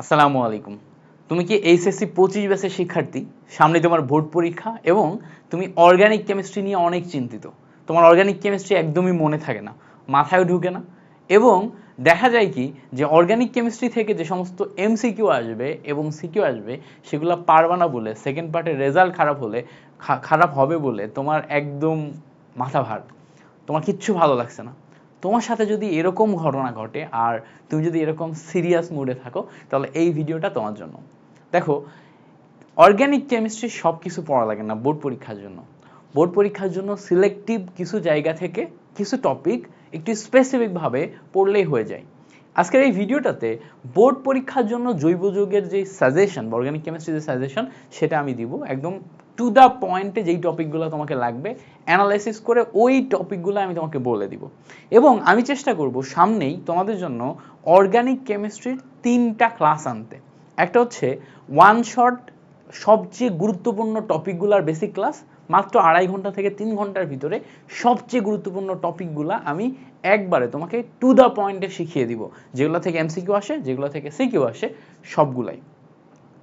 আসসালামু আলাইকুম। তুমি কি এইচএসসি পঁচিশ ব্যাচের শিক্ষার্থী? সামনে তোমার বোর্ড পরীক্ষা এবং তুমি অর্গানিক কেমিস্ট্রি নিয়ে অনেক চিন্তিত। তোমার অর্গানিক কেমিস্ট্রি একদমই মনে থাকে না মাথায় ঢুকে না। এবং দেখা যায় কি যে অর্গানিক কেমিস্ট্রি থেকে যে সমস্ত এমসিকিউ আসবে এবং সিকিউ আসবে, সেগুলো পারবা না বলে সেকেন্ড পার্টের রেজাল্ট খারাপ হলে খারাপ হবে বলে তোমার একদম মাথা ভার। তোমার কিচ্ছু ভালো লাগছে না। তোমার সাথে যদি এরকম ঘটনা ঘটে আর তুমি যদি এরকম সিরিয়াস মুডে থাকো, তাহলে এই ভিডিওটা তোমার জন্য। দেখো অর্গানিক কেমিস্ট্রি সব কিছু পড়া লাগে না বোর্ড পরীক্ষার জন্য। বোর্ড পরীক্ষার জন্য সিলেক্টিভ কিছু জায়গা থেকে কিছু টপিক একটু স্পেসিফিকভাবে পড়লেই হয়ে যায়। আজকের এই ভিডিওটাতে বোর্ড পরীক্ষার জন্য জৈব যৌগের যে সাজেশন বা অর্গানিক কেমিস্ট্রির যে সাজেশন সেটা আমি দিব। একদম টু দ্য পয়েন্টে যেই টপিকগুলো তোমাকে লাগবে অ্যানালাইসিস করে ওই টপিকগুলো আমি তোমাকে বলে দিব। এবং আমি চেষ্টা করব সামনেই তোমাদের জন্য অর্গানিক কেমিস্ট্রির তিনটা ক্লাস আনতে। একটা হচ্ছে ওয়ান শট সবচেয়ে গুরুত্বপূর্ণ টপিকগুলোর বেসিক ক্লাস মাত্র আড়াই ঘণ্টা থেকে তিন ঘণ্টার ভিতরে সবচেয়ে গুরুত্বপূর্ণ টপিকগুলো আমি একবারে তোমাকে টু দ্য পয়েন্টে শিখিয়ে দিব। যেগুলো থেকে এমসিকিউ আসে, যেগুলো থেকে সিকিউ আসে, সবগুলাই।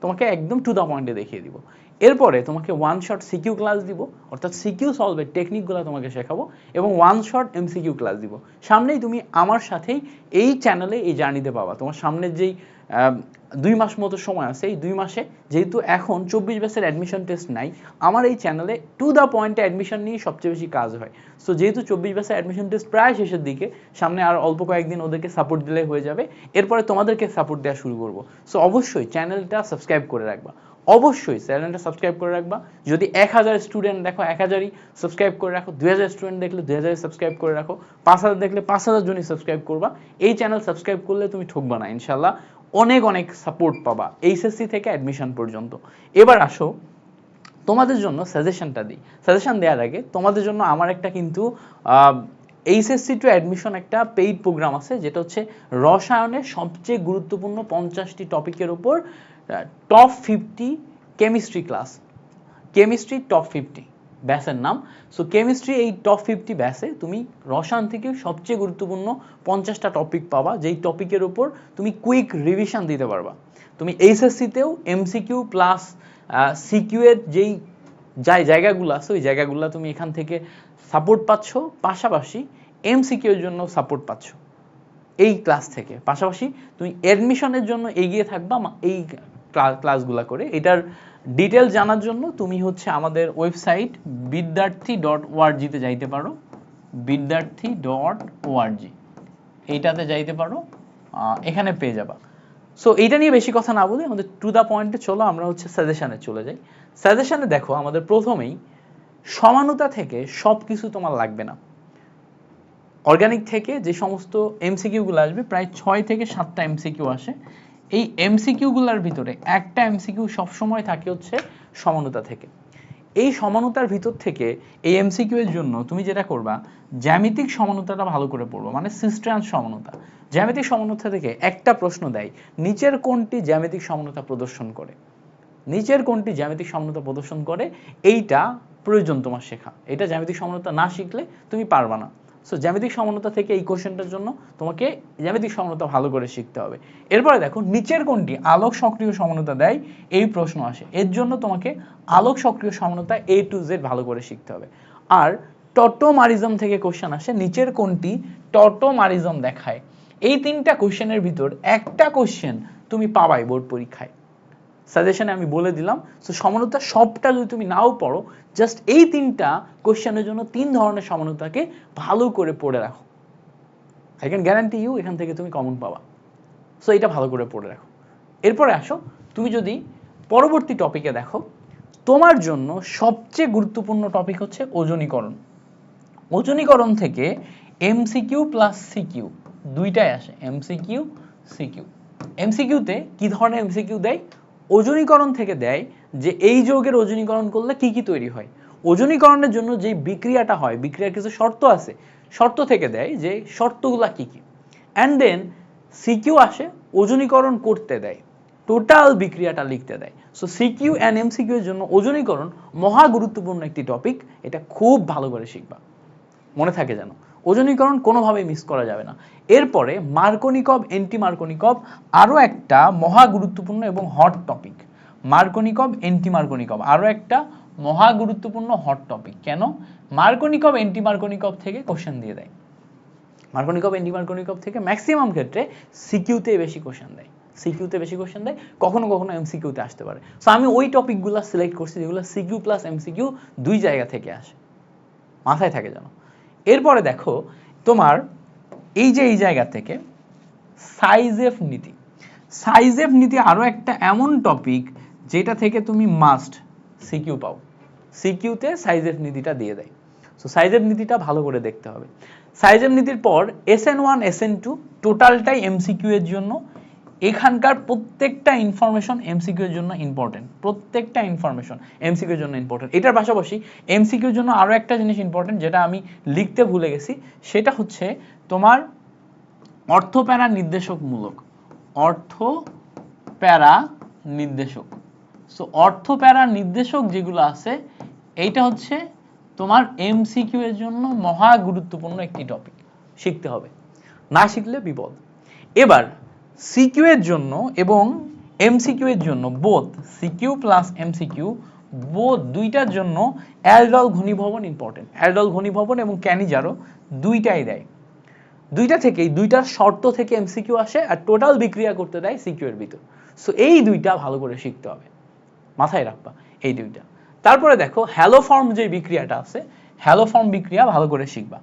তোমাকে একদম টু দ্য পয়েন্টে দেখিয়ে দিব। এরপরে তোমাকে ওয়ান শট সিকিউ ক্লাস দিব, অর্থাৎ সিকিউ সলভের টেকনিকগুলো তোমাকে শেখাবো এবং ওয়ান শট এমসিকিউ ক্লাস দিব। সামনেই তুমি আমার সাথেই এই চ্যানেলে এই জার্নিতে পাবা। তোমার সামনের যেই দুই মাস মতো সময় আছে। এই দুই মাসে যেহেতু এখন চব্বিশ ব্যাচের অ্যাডমিশন টেস্ট নাই, আমার এই চ্যানেলে টু দ্য পয়েন্টে অ্যাডমিশন নিয়ে সবচেয়ে বেশি কাজ হয়। সো যেহেতু চব্বিশ ব্যাচের অ্যাডমিশন টেস্ট প্রায় শেষের দিকে, সামনে আর অল্প কয়েকদিন ওদেরকে সাপোর্ট দিলে হয়ে যাবে। এরপরে তোমাদেরকে সাপোর্ট দেওয়া শুরু করব। সো অবশ্যই চ্যানেলটা সাবস্ক্রাইব করে রাখবা। অবশ্যই চ্যানেলটা সাবস্ক্রাইব করে রাখবা। যদি এক হাজার স্টুডেন্ট দেখো, এক হাজারই সাবস্ক্রাইব করে রাখো। দুই হাজার স্টুডেন্ট দেখলে দুই হাজারই সাবস্ক্রাইব করে রাখো। পাঁচ হাজার দেখলে পাঁচ হাজার জনই সাবস্ক্রাইব করবা। এই চ্যানেল সাবস্ক্রাইব করলে তুমি ঠকবা না ইনশাল্লাহ অনেক অনেক সাপোর্ট পাবা এইচএসসি থেকে অ্যাডমিশন পর্যন্ত। এবার আসো, তোমাদের জন্য সাজেশনটা দিই। সাজেশন দেওয়ার আগে তোমাদের জন্য আমার একটা কিন্তু এইচএসসি টু অ্যাডমিশন একটা পেইড প্রোগ্রাম আছে, যেটা হচ্ছে রসায়নের সবচেয়ে গুরুত্বপূর্ণ পঞ্চাশটি টপিকের ওপর top fifty chemistry class chemistry top fifty ব্যাসের নাম। সো কেমিস্ট্রি এই টপ ফিফটি ব্যাসে তুমি রসায়ন থেকে সবচেয়ে গুরুত্বপূর্ণ পঞ্চাশটা টপিক পাবা, যেই টপিকের উপর তুমি কুইক রিভিশন দিতে পারবা। তুমি এইচএসসিতেও এমসিকিউ প্লাস সিকিউ এর যেই যাই জায়গাগুলো আছে, ওই জায়গাগুলো তুমি এখান থেকে সাপোর্ট পাচ্ছ। পাশাপাশি এমসিকিউ এর জন্য সাপোর্ট পাচ্ছ। এই ক্লাস থেকে। পাশাপাশি তুমি অ্যাডমিশনের জন্য এগিয়ে থাকবা এই ক্লাসগুলো করে। এটার ডিটেল জানার জন্য তুমি হচ্ছে আমাদের ওয়েবসাইট বিদ্যার্থী ডট ওআরজিতে যাইতে পারো। বিদ্যার্থী ডট ওআরজি এইটাতে যাইতে পারো। এখানে পেয়ে যাবা। সো এইটা নিয়ে বেশি কথা না বলে আমাদের টু দ্য পয়েন্টে চলো, আমরা হচ্ছে সাজেশনে চলে যাই। সাজেশনে দেখো, আমাদের প্রথমেই সমানতা থেকে সব কিছু তোমার লাগবে না। অর্গানিক থেকে যে সমস্ত এমসিকিউগুলো আসবে, প্রায় ছয় থেকে সাতটা এমসিকিউ আসে। এই এমসিকিউগুলোর ভিতরে একটা এমসিকিউ সবসময় থাকে হচ্ছে সমানতা থেকে। এই সমানতার ভিতর থেকে এই এমসিকিউ এর জন্য তুমি যেটা করবা, জ্যামিতিক সমানতাটা ভালো করে পড়ব মানে সিস্ট্রান্স সমানতা। জ্যামিতিক সমানতা থেকে একটা প্রশ্ন দেয়, নিচের কোনটি জ্যামিতিক সমানতা প্রদর্শন করে? নিচের কোনটি জ্যামিতিক সমানতা প্রদর্শন করে? এইটা প্রয়োজন তোমার শেখা। এটা জ্যামিতিক সমানতা না শিখলে তুমি পারবা না। সো জ্যামিতিক সমানতা থেকে এই কোশ্চেনটার জন্য তোমাকে জ্যামিতিক সমানতা ভালো করে শিখতে হবে। এরপরে দেখো, নিচের কোনটি আলোক সক্রিয় সমানতা দেয়? এই প্রশ্ন আসে। এর জন্য তোমাকে আলোক সক্রিয় সমানতা এ টু জেড ভালো করে শিখতে হবে। আর টটোমারিজম থেকে কোশ্চেন আসে, নিচের কোনটি টটোমারিজম দেখায়? এই তিনটা কোশ্চেনের ভিতর একটা কোশ্চেন তুমি পাবাই বোর্ড পরীক্ষায়। সাজেশনে আমি বলে দিলাম। সো সমানতা সবটা যদি তুমি নাও পড়ো জাস্ট এই তিনটা কোশ্চেনের জন্য তিন ধরনের সমানতাকে ভালো করে পড়ে রাখো। আই ক্যান গ্যারান্টি ইউ এখান থেকে তুমি কমন পাবা। সো এটা ভালো করে পড়ে রাখো। এরপরে আসো, তুমি যদি পরবর্তী টপিকে দেখো, তোমার জন্য সবচেয়ে গুরুত্বপূর্ণ টপিক হচ্ছে ওজনীকরণ। ওজনীকরণ থেকে এমসিকিউ প্লাস সিকিউ দুইটাই আসে। এমসিকিউ সিকিউ এমসিকিউতে কি ধরনের এমসিকিউ দেয়? ওজনীকরণ থেকে দেয় যে এই যৌগের ওজনীকরণ করলে কি কি তৈরি হয়। ওজনীকরণের জন্য যে বিক্রিয়াটা হয়, বিক্রিয়ার কিছু শর্ত আছে, শর্ত থেকে দেয় যে শর্তগুলা কি কি। অ্যান্ড দেন সিকিউ আসে, ওজনীকরণ করতে দেয় টোটাল বিক্রিয়াটা লিখতে দেয়। সো সিকিউ অ্যান্ড এমসিকিউ এর জন্য ওজনীকরণ মহা গুরুত্বপূর্ণ একটি টপিক এটা খুব ভালো করে শিখবা। মনে থাকে যেন। ওজনীকরণ কোনোভাবেই মিস করা যাবে না। এরপরে মার্কনিকব এন্টি মার্কনিকব আরও একটা মহা গুরুত্বপূর্ণ এবং hot topic Markovnikov anti Markovnikov আরও একটা মহা গুরুত্বপূর্ণ হট টপিক কেন? মার্কনিকব এন্টি মার্কনিকব থেকে কোশ্চেন দিয়ে দেয়। মার্কনিকব এন্টি মার্কনিকব থেকে ম্যাক্সিমাম ক্ষেত্রে সিকিউতে বেশি কোশ্চেন দেয়। সিকিউতে বেশি কোশ্চেন দেয়, কখনো কখনো এমসিকিউতে আসতে পারে। সো আমি ওই টপিকগুলো সিলেক্ট করছি যেগুলো সিকিউ প্লাস এমসিকিউ দুই জায়গা থেকে আসে। মাথায় থাকে যেন। এরপরে দেখো তোমার এই যে এই জায়গা থেকে সাইজেফ নীতি। সাইজেফ নীতি আরও একটা এমন টপিক যেটা থেকে তুমি মাস্ট সিকিউ পাও। সিকিউতে সাইজেফ নীতিটা দিয়ে দেয়। সো সাইজেফ নীতিটা ভালো করে দেখতে হবে। সাইজেফ নীতির পর S N one S N two টোটালটাই এমসিকিউ এর জন্য এখানকার প্রত্যেকটা ইনফরমেশন এমসিকিউ এর জন্য ইম্পর্টেন্ট প্রত্যেকটা ইনফরমেশন এমসিকিউ এর জন্য ইম্পর্টেন্ট এটার পাশাপাশি এমসিকিউ এর জন্য আরও একটা জিনিস ইম্পর্টেন্ট যেটা আমি লিখতে ভুলে গেছি, সেটা হচ্ছে তোমার অর্থ প্যারা নির্দেশকমূলক অর্থ প্যারা নির্দেশক। সো অর্থ প্যারা নির্দেশক যেগুলো আছে, এইটা হচ্ছে তোমার এমসিকিউ এর জন্য মহা গুরুত্বপূর্ণ একটি টপিক শিখতে হবে। না শিখলে বিপদ। এবার সিকিউ এর জন্য এবং এমসিকিউ এর জন্য both CQ plus MCQ both দুইটার জন্য অ্যালডল ঘনীভবন ইম্পর্টেন্ট অ্যালডল ঘনীভবন এবং ক্যানিজারও দুইটাই দেয়। দুইটা থেকেই দুইটার শর্ত থেকে এমসিকিউ আসে আর টোটাল বিক্রিয়া করতে দেয় সিকিউ এর ভিতর। সো এই দুইটা ভালো করে শিখতে হবে। মাথায় রাখবা, এই দুইটা। তারপরে দেখো হ্যালো ফর্ম যে বিক্রিয়াটা আছে হ্যালো ফর্ম বিক্রিয়া ভালো করে শিখবা।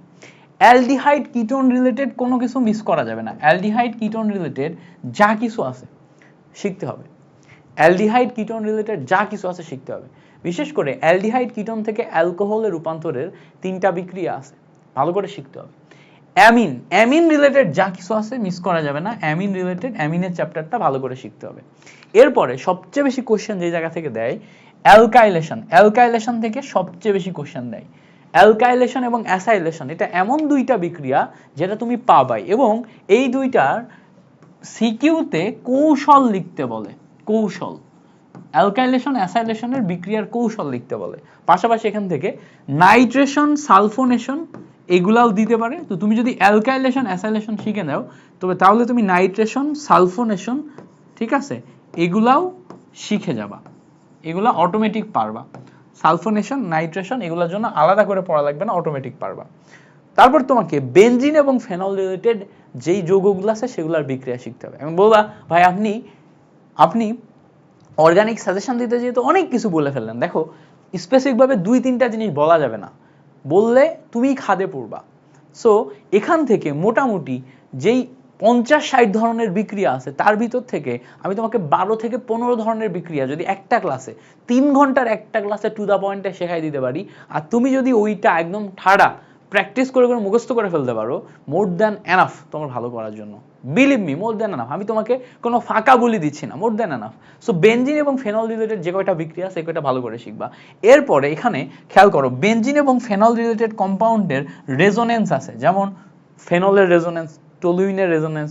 অ্যালডিহাইড কিটোন রিলেটেড কোনো কিছু মিস করা যাবে না। অ্যালডিহাইড কিটোন রিলেটেড যা কিছু আছে শিখতে হবে। অ্যালডিহাইড কিটোন রিলেটেড যা কিছু আছে শিখতে হবে। বিশেষ করে অ্যালডিহাইড কিটোন থেকে অ্যালকোহলের রূপান্তরের তিনটা বিক্রিয়া আছে। ভালো করে শিখতে হবে। অ্যামিন অ্যামিন রিলেটেড যা কিছু আছে মিস করা যাবে না। অ্যামিন রিলেটেড, অ্যামিনের চ্যাপ্টারটা ভালো করে শিখতে হবে। এরপরে সবচেয়ে বেশি কোশ্চেন যে জায়গা থেকে দেয়, অ্যালকাইলেশন। অ্যালকাইলেশন থেকে সবচেয়ে বেশি কোশ্চেন দেয়। অ্যালকাইলেশন এবং অ্যাসাইলেশন এটা এমন দুইটা বিক্রিয়া যেটা তুমি পাবাই এবং এই দুইটার সিকিউতে কৌশল লিখতে বলে, কৌশল। অ্যালকাইলেশন অ্যাসাইলেশনের বিক্রিয়ার কৌশল লিখতে বলে। পাশাপাশি এখান থেকে নাইট্রেশন সালফোনেশন এগুলাও দিতে পারে। তো তুমি যদি অ্যালকাইলেশন অ্যাসাইলেশন শিখে নাও, তবে তাহলে তুমি নাইট্রেশন সালফোনেশন ঠিক আছে, এগুলাও শিখে যাবা। এগুলা অটোমেটিক পারবা। সালফোনেশন, নাইট্রেশন এগুলোর জন্য আলাদা করে পড়া লাগবে না অটোমেটিক পারবা। তারপর তোমাকে বেনজিন এবং ফেনল রিলেটেড যেই যৌগগুলো আছে সেগুলোর বিক্রিয়া শিখতে হবে। এবং বলবা, ভাই, আপনি আপনি অর্গানিক সাজেশন দিতে যেহেতু অনেক কিছু বলে ফেললেন, দেখো স্পেসিফিকভাবে দুই, তিনটা জিনিস বলা যাবে না। বললে তুমি খাদে পড়বা। সো এখান থেকে মোটামুটি যেই পঞ্চাশ ষাট ধরনের বিক্রিয়া আছে, তার ভিতর থেকে আমি তোমাকে বারো থেকে পনেরো ধরনের বিক্রিয়া, যদি একটা ক্লাসে তিন ঘণ্টার একটা ক্লাসে টু দা পয়েন্টে শেখাই দিতে পারি, আর তুমি যদি ওইটা একদম ঠাড়া প্র্যাকটিস করে করে মুখস্থ করে ফেলতে পারো মোর দ্যান এনাফ তোমার ভালো করার জন্য। Believe me more than enough আমি তোমাকে কোনো ফাঁকা বলি দিচ্ছি না more than enough so benzene এবং ফেনল রিলেটেড যে কয়টা বিক্রিয়া সে কয়টা ভালো করে শিখবা। এরপরে এখানে খেয়াল করো বেঞ্জিন এবং ফেনল রিলেটেড কম্পাউন্ডের রেজোনেন্স আছে। যেমন ফেনলের রেজোনেন্স টলুইনের রেজোনেন্স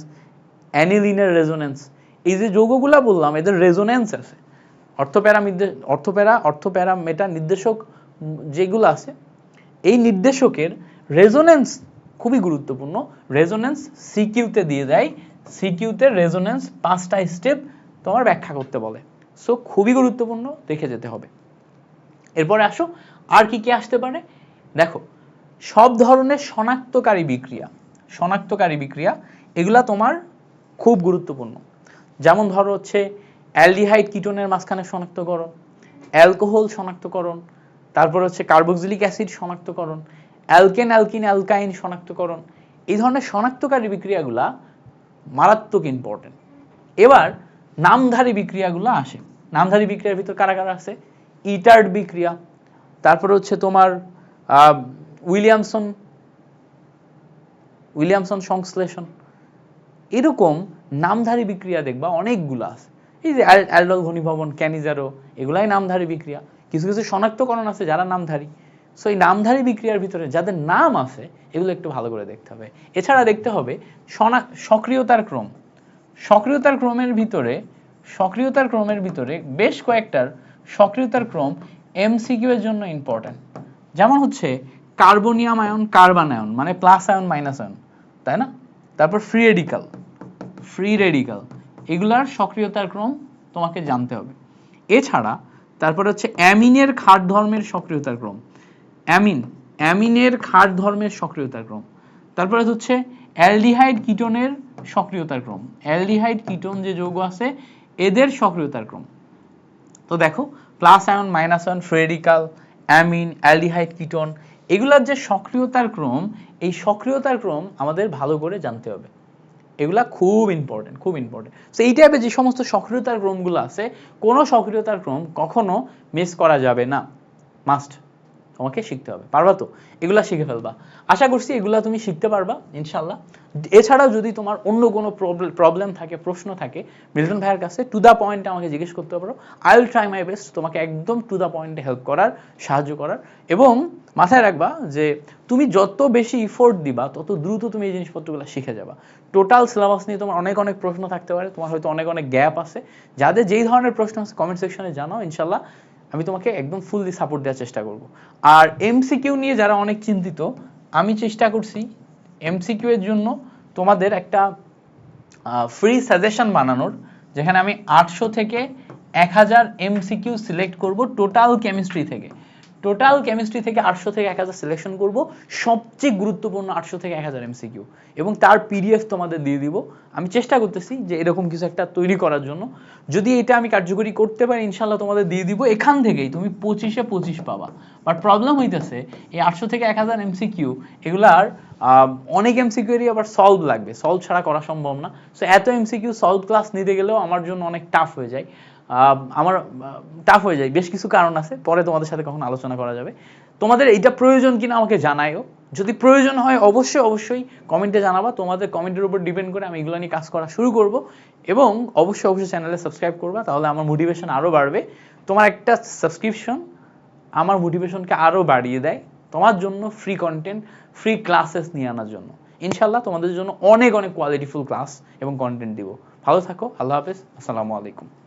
অ্যানিলিনের রেজোনেন্স এই যে যৌগগুলা বললাম, এদের রেজোনেন্স আছে। অর্থপ্যারা নির্দেশ অর্থপ্যারা অর্থপ্যারা মেটা নির্দেশক যেগুলো আছে, এই নির্দেশকের রেজোনেন্স খুবই গুরুত্বপূর্ণ। রেজোনেন্স সিকিউতে দিয়ে দেয়। সিকিউতে রেজোনেন্স পাঁচটা স্টেপ তোমার ব্যাখ্যা করতে বলে। সো খুবই গুরুত্বপূর্ণ, দেখে যেতে হবে। এরপরে আসো, আর কি কি আসতে পারে? দেখো, সব ধরনের শনাক্তকারী বিক্রিয়া। শনাক্তকারী বিক্রিয়া, এগুলা তোমার খুব গুরুত্বপূর্ণ। যেমন ধরো হচ্ছে, অ্যালডিহাইড কিটোনের মাঝখানে শনাক্তকরণ, অ্যালকোহল শনাক্তকরণ, তারপর হচ্ছে কার্বক্সিলিক অ্যাসিড শনাক্তকরণ, অ্যালকেন, অ্যালকিন, অ্যালকাইন শনাক্তকরণ, এই ধরনের শনাক্তকারী বিক্রিয়াগুলা মারাত্মক ইম্পর্টেন্ট এবার নামধারী বিক্রিয়াগুলো আসে। নামধারী বিক্রিয়ার ভিতর কারা কারা আছে? ইটার্ড বিক্রিয়া, তারপর হচ্ছে তোমার উইলিয়ামসন উইলিয়ামসন সংশ্লেষণ। এরকম নামধারী বিক্রিয়া দেখবা অনেকগুলো আছে। এই যে অ্যাল- অ্যালডল ঘনীভবন, ক্যানিজারো, এগুলাই নামধারী বিক্রিয়া। কিছু কিছু শনাক্তকরণ আছে যারা নামধারী। সো এই নামধারী বিক্রিয়ার ভিতরে যাদের নাম আছে, এগুলো একটু ভালো করে দেখতে হবে। এছাড়া দেখতে হবে সক্রিয়তার ক্রম। সক্রিয়তার ক্রমের ভিতরে, সক্রিয়তার ক্রমের ভিতরে বেশ কয়েকটার সক্রিয়তার ক্রম এমসিকিউ এর জন্য ইম্পর্ট্যান্ট যেমন হচ্ছে কার্বনিয়াম আয়ন, কার্বন আয়ন মানে প্লাস আয়ন মাইনাস আয়ন। তাই না? তারপর ফ্রি রেডিকাল ফ্রি রেডিকাল এগুলার সক্রিয়তার ক্রম তোমাকে জানতে হবে। এছাড়া তারপর হচ্ছে অ্যামিনের ক্ষার ধর্মের সক্রিয়তার ক্রম। অ্যামিন, অ্যামিনের ক্ষার ধর্মের সক্রিয়তার ক্রম। তারপরে হচ্ছে অ্যালডিহাইড কিটোনের সক্রিয়তার ক্রম। অ্যালডিহাইড কিটোন যে যৌগ আছে, এদের সক্রিয়তার ক্রম। তো দেখো plus ion minus ion free radical amine, aldehyde ketone এগুলার যে সক্রিয়তার ক্রম, এই সক্রিয়তার ক্রম আমাদের ভালো করে জানতে হবে। এগুলা খুব ইম্পর্টেন্ট খুব ইম্পর্টেন্ট সো এই টাইপের যে সমস্ত সক্রিয়তার ক্রমগুলো আছে, কোনো সক্রিয়তার ক্রম কখনো মিস করা যাবে না। মাস্ট তোমাকে শিখতে হবে, পারবা তো? এগুলা শিখে ফেলবা। আশা করছি এগুলা তুমি শিখতে পারবা ইনশাল্লাহ এছাড়াও যদি তোমার অন্য কোনো প্রবলেম থাকে, প্রশ্ন থাকে, মিল্টন ভাইয়ের কাছে টু দ্য পয়েন্টে আমাকে জিজ্ঞেস করতে পারো। I will try my best তোমাকে একদম টু দ্য পয়েন্টে হেল্প করার, সাহায্য করার। এবং মাথায় রাখবা যে তুমি যত বেশি ইফোর্ট দিবা, তত দ্রুত তুমি এই জিনিসপত্রগুলো শিখে যাবা। টোটাল সিলেবাস নিয়ে তোমার অনেক অনেক প্রশ্ন থাকতে পারে, তোমার হয়তো অনেক অনেক গ্যাপ আছে। যাদের যেই ধরনের প্রশ্ন আছে কমেন্ট সেকশনে জানাও ইনশাল্লাহ আমি তোমাকে একদম ফুললি সাপোর্ট দেওয়ার চেষ্টা করব। আর এমসিকিউ নিয়ে যারা অনেক চিন্তিত, আমি চেষ্টা করছি এমসিকিউ এর জন্য তোমাদের একটা ফ্রি সাজেশন বানানোর, যেখানে আমি আটশো থেকে এক হাজার এমসিকিউ সিলেক্ট করব টোটাল কেমিস্ট্রি থেকে। টোটাল কেমিস্ট্রি থেকে আটশো থেকে এক হাজার সিলেকশন করব। সবচেয়ে গুরুত্বপূর্ণ আটশো থেকে এক হাজার এমসিকিউ এবং তার পিডিএফ তোমাদের দিয়ে দিব। আমি চেষ্টা করতেছি যে এরকম কিছু একটা তৈরি করার জন্য। যদি এটা আমি কার্যকরী করতে পারি ইনশাল্লাহ তোমাদের দিয়ে দিব। এখান থেকেই তুমি পঁচিশে পঁচিশ পাবা। বাট প্রবলেম হইতেছে, এই আটশো থেকে এক হাজার এমসিকিউ এগুলার অনেক এমসিকিউরই আবার সলভ লাগবে। সলভ ছাড়া করা সম্ভব না। সো এত এমসিকিউ সলভ ক্লাস নিতে গেলেও আমার জন্য অনেক টাফ হয়ে যায়। আমার টাফ হয়ে যায়। বেশ কিছু কারণ আছে। পরে তোমাদের সাথে কখন আলোচনা করা যাবে। তোমাদের এইটা প্রয়োজন কিনা আমাকে জানাইও যদি প্রয়োজন হয়, অবশ্যই অবশ্যই কমেন্টে জানাবা। তোমাদের কমেন্টের উপর ডিপেন্ড করে আমি এগুলো নিয়ে কাজ করা শুরু করব। এবং অবশ্যই অবশ্যই চ্যানেলে সাবস্ক্রাইব করবা। তাহলে আমার মোটিভেশন আরও বাড়বে। তোমার একটা সাবস্ক্রিপশন আমার মোটিভেশনকে আরও বাড়িয়ে দেয় তোমার জন্য ফ্রি কন্টেন্ট ফ্রি ক্লাসেস নিয়ে আনার জন্য। ইনশাল্লাহ তোমাদের জন্য অনেক অনেক কোয়ালিটিফুল ক্লাস এবং কন্টেন্ট দিব। ভালো থাকো। আল্লাহ হাফেজ। আসসালামু আলাইকুম।